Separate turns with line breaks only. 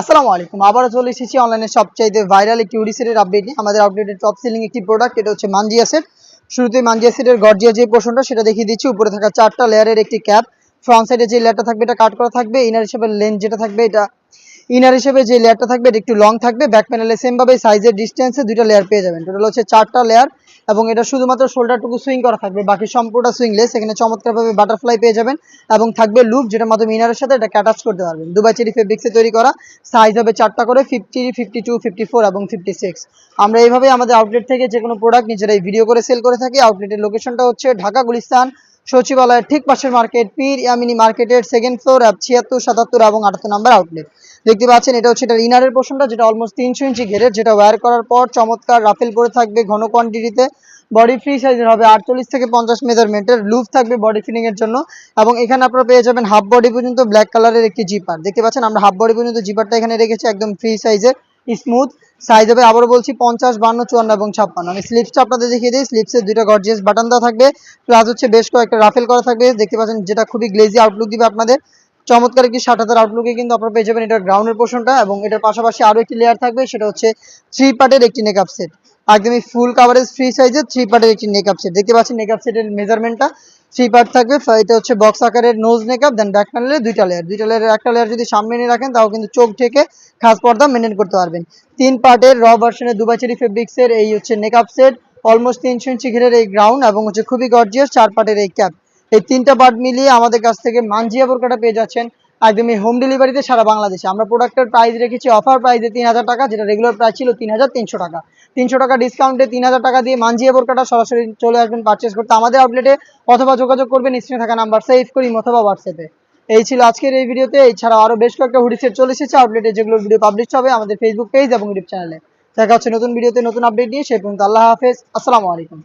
আসসালামু আলাইকুম। আবারও চলে এসেছি অনলাইনে সবচাইতে ভাইরাল একটি উড়িসেটের আপডেট নিয়ে। আমাদের আপডেটের টপ সেলিং একটি প্রোডাক্ট এটা হচ্ছে মানজিয়া সেট শুরুতে মানজিয়া গর্জিয়া যে পোর্শনটা সেটা দেখিয়ে দিচ্ছি। উপরে থাকা চারটা লেয়ারের একটি ক্যাপ ফ্রন্ট সাইডে যে লেয়ারটা থাকবে, এটা কাট করা থাকবে। ইনার হিসেবে লেন্থ যেটা থাকবে, এটা ইনার হিসেবে যে লেয়ারটা থাকবে, এটা একটু লং থাকবে। ব্যাক প্যানেলে সেম ভাবে সাইজের ডিস্টেন্সে দুইটা লেয়ার পেয়ে যাবেন। টোটাল হচ্ছে চারটা লেয়ার এবং এটা শুধুমাত্র শোল্ডারটুকু সুইং করা থাকবে। বাকি সম্পূর্ণটা সুইংলেস এখানে চমৎকারভাবে বাটারফ্লাই পেয়ে যাবেন এবং থাকবে লুপ যেটার মাধ্যমে ইনারের সাথে এটাকে অ্যাটাচ করতে পারবেন। দুবাই চেরি ফেব্রিক্সে তৈরি করা সাইজ হবে চারটা করে fifty fifty two fifty four এবং ফিফটি সিক্স আমরা এইভাবে আমাদের আউটলেট থেকে যে কোনো প্রোডাক্ট নিজেরাই ভিডিও করে সেল করে থাকি। আউটলেটের লোকেশনটা হচ্ছে ঢাকা, গুলিস্তান সচিবালয়ের ঠিক পাশের মার্কেট, পীর ইয়ামিনী মার্কেটের সেকেন্ড ফ্লোর ছিয়াত্তর, সাতাত্তর এবং আটাত্তর নাম্বার আউটলেট দেখতে পাচ্ছেন, এটা হচ্ছে এটার ইনারের পোর্শনটা যেটা অলমোস্ট তিনশো ইঞ্চি ঘেরের, যেটা ওয়্যার করার পর চমৎকার রাফেল করে থাকবে ঘন কোয়ান্টিটিতে বডি ফ্রি সাইজের হবে আটচল্লিশ থেকে পঞ্চাশ মেজারমেন্টের লুপ থাকবে বডি ফিটিং এর জন্য। এবং এখানে আপনারা পেয়ে যাবেন হাফ বডি পর্যন্ত ব্ল্যাক কালারের একটি জিপার দেখতে পাচ্ছেন, আমরা হাফ বডি পর্যন্ত জিপারটা এখানে রেখেছি, একদম ফ্রি সাইজের স্মুথ সাইজ হবে। আবারও বলছি পঞ্চাশ, বান্ন, চুয়ান্ন এবং ছাপ্পান্ন। আমি স্লিপসটা আপনাদের দেখিয়ে দিই। স্লিপসের দুইটা গর্জিয়াস বাটন দেওয়া থাকবে। প্লাস হচ্ছে বেশ কয়েকটা রাফেল করা থাকবে। দেখতে পাচ্ছেন যেটা খুবই গ্লেজি আউটলুক দিবে আপনাদের। চমৎকার একটি ষাট হাজার আউটলুকে কিন্তু আপনারা পেয়ে যাবেন এটার গ্রাউন্ডের পোর্শনটা এবং এটার পাশাপাশি আরও একটি লেয়ার থাকবে। সেটা হচ্ছে থ্রি পার্টের একটি নেকআপ সেট একদমই ফুল কাভারেজ ফ্রি সাইজের থ্রি পার্টের একটি নেকআপ সেট দেখতে পাচ্ছেন নেকআপ সেটের মেজারমেন্টটা থ্রি পার্ট থাকবে এটা হচ্ছে বক্স আকারের নোজ মেকআপ দেন ব্যাক প্যানেলে দুইটা লেয়ার দুইটা লেয়ারের একটা লেয়ার যদি সামনে নিয়ে রাখেন, তাও কিন্তু চোখ ঢেকে খাস পর্দা মেনটেন করতে পারবেন। তিন পার্টের র ভার্সনের দুবাচেরি ফেব্রিক্সের এই হচ্ছে নেকআপ সেট অলমোস্ট তিনশো ইঞ্চি ঘিরের এই গ্রাউন্ড এবং হচ্ছে খুবই গর্জিয়াস চার পার্টের এই ক্যাপ এই তিনটা পার্ট মিলিয়ে আমাদের কাছ থেকে মানজিয়া বোরকাটা পেয়ে যাচ্ছেন। একদমই হোম ডেলিভারিতে সারা বাংলাদেশে। আমরা প্রোডাক্টের প্রাইস রেখেছি অফার প্রাইসে তিন হাজার টাকা, যেটা রেগুলার প্রাইস ছিল তিন হাজার তিনশো টাকা। তিনশো টাকা ডিসকাউন্টে তিন হাজার টাকা দিয়ে মানজিয়া বোরকাটা সরাসরি চলে আসবেন পারচেস করতে। আমাদের আউটলেটে অথবা যোগাযোগ করবেন স্ক্রিনে থাকা নাম্বার সেভ করি অথবা হোয়াটসঅ্যাপে এই ছিল আজকের এই ভিডিওতে এছাড়াও আরও বেশ কয়েকটা হুডি সেট চলে এসেছে। আউটলেটে যেগুলো ভিডিও পাবলিশ হবে আমাদের ফেসবুক পেজ এবং ইউটিউব চ্যানেলে দেখা হচ্ছে নতুন ভিডিওতে নতুন আপডেট নিয়ে। সে পর্যন্ত আল্লাহ হাফেজ। আসসালামু আলাইকুম।